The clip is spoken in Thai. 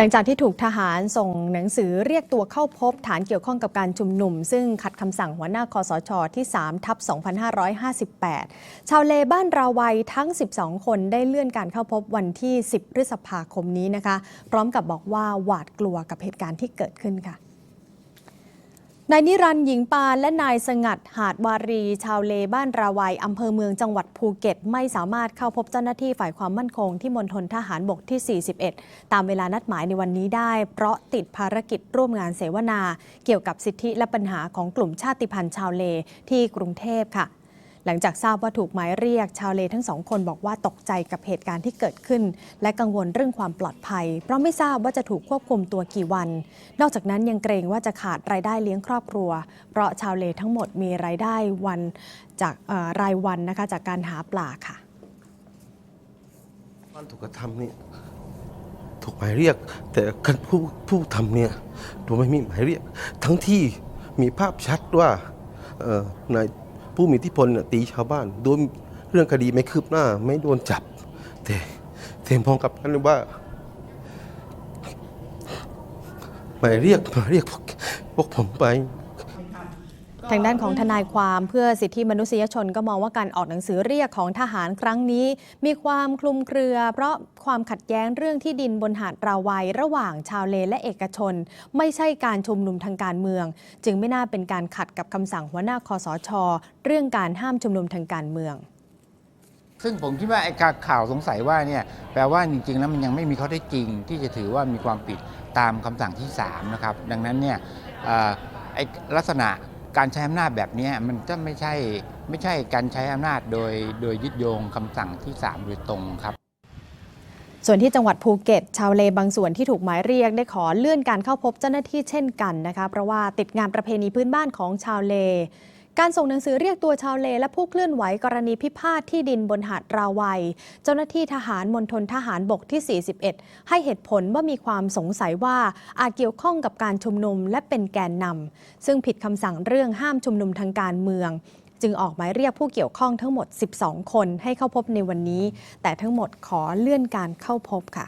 หลังจากที่ถูกทหารส่งหนังสือเรียกตัวเข้าพบฐานเกี่ยวข้องกับการชุมนุม ซึ่งขัดคำสั่งหัวหน้าคอสชที่3ทับ2558 ชาวเลบ้านราวัยทั้ง 12 คนได้เลื่อนการเข้าพบวันที่ 10 พฤษภาคมนี้นะคะ พร้อมกับบอกว่าหวาดกลัวกับเหตุการณ์ที่เกิดขึ้นค่ะ นายนิรันดร์หญิงปานและนายสงัดหาดวารี ชาวเลบ้านราวัยอำเภอเมืองจังหวัดภูเก็ต ไม่สามารถเข้าพบเจ้าหน้าที่ฝ่ายความมั่นคงที่มณฑลทหารบกที่ 41 ตามเวลานัดหมายในวันนี้ได้ เพราะติดภารกิจร่วมงานเสวนา เกี่ยวกับสิทธิและปัญหาของกลุ่มชาติพันธุ์ชาวเลที่กรุงเทพค่ะ หลังจากทราบว่าถูกหมายเรียก ชาวเลทั้งสองคนบอกว่าตกใจกับเหตุการณ์ที่เกิดขึ้น และกังวลเรื่องความปลอดภัย เพราะไม่ทราบว่าจะถูกควบคุมตัวกี่วัน นอกจากนั้นยังเกรงว่าจะขาดรายได้เลี้ยงครอบครัว เพราะชาวเลทั้งหมดมีรายได้วันจากรายวันนะคะจากการหาปลาค่ะการถูกกระทำเนี่ยถูกหมายเรียก แต่การผู้ผู้ทำเนี่ยดูไม่มีหมายเรียก ทั้งที่มีภาพชัดว่าเออนาย ผู้มีอิทธิพลเนี่ยตีชาวบ้านโดยเรื่องคดีไม่คืบหน้า ไม่โดนจับ แต่เต็มองกลับกันเลยว่าหมายเรียกมาเรียกพวกผมไป ทางด้านของทนายความเพื่อสิทธิมนุษยชนก็มองว่าการออกหนังสือเรียกของทหารครั้งนี้ มีความคลุมเครือ เพราะความขัดแย้งเรื่องที่ดินบนหาดราวัยระหว่างชาวเลและเอกชน ไม่ใช่การชุมนุมทางการเมือง จึงไม่น่าเป็นการขัดกับคำสั่งหัวหน้าคอสช เรื่องการห้ามชุมนุมทางการเมือง ซึ่งผมคิดว่าไอ้การข่าวสงสัยว่าเนี่ยแปลว่าจริงๆแล้วมันยังไม่มีข้อเท็จจริง ที่จะถือว่ามีความผิดตามคำสั่งที่3นะครับดังนั้นเนี่ยไอ้ลักษณะ การใช้อำนาจแบบนี้มันจะไม่ใช่ไม่ใช่การใช้อำนาจโดยโดยยึดโยงคำสั่งที่ 3 โดยตรงครับ ส่วนที่จังหวัดภูเก็ต ชาวเลบางส่วนที่ถูกหมายเรียกได้ขอเลื่อนการเข้าพบเจ้าหน้าที่เช่นกันนะคะเพราะว่าติดงานประเพณีพื้นบ้านของชาวเล การส่งหนังสือเรียกตัวชาวเลและผู้เคลื่อนไหวกรณีพิพาทที่ดินบนหาดราวัย เจ้าหน้าที่ทหารมณฑลทหารบกที่ 41 ให้เหตุผลว่ามีความสงสัยว่าอาจเกี่ยวข้องกับการชุมนุมและเป็นแกนนำซึ่งผิดคำสั่งเรื่องห้ามชุมนุมทางการเมือง จึงออกหมายเรียกผู้เกี่ยวข้องทั้งหมด 12 คนให้เข้าพบในวันนี้ แต่ทั้งหมดขอเลื่อนการเข้าพบค่ะ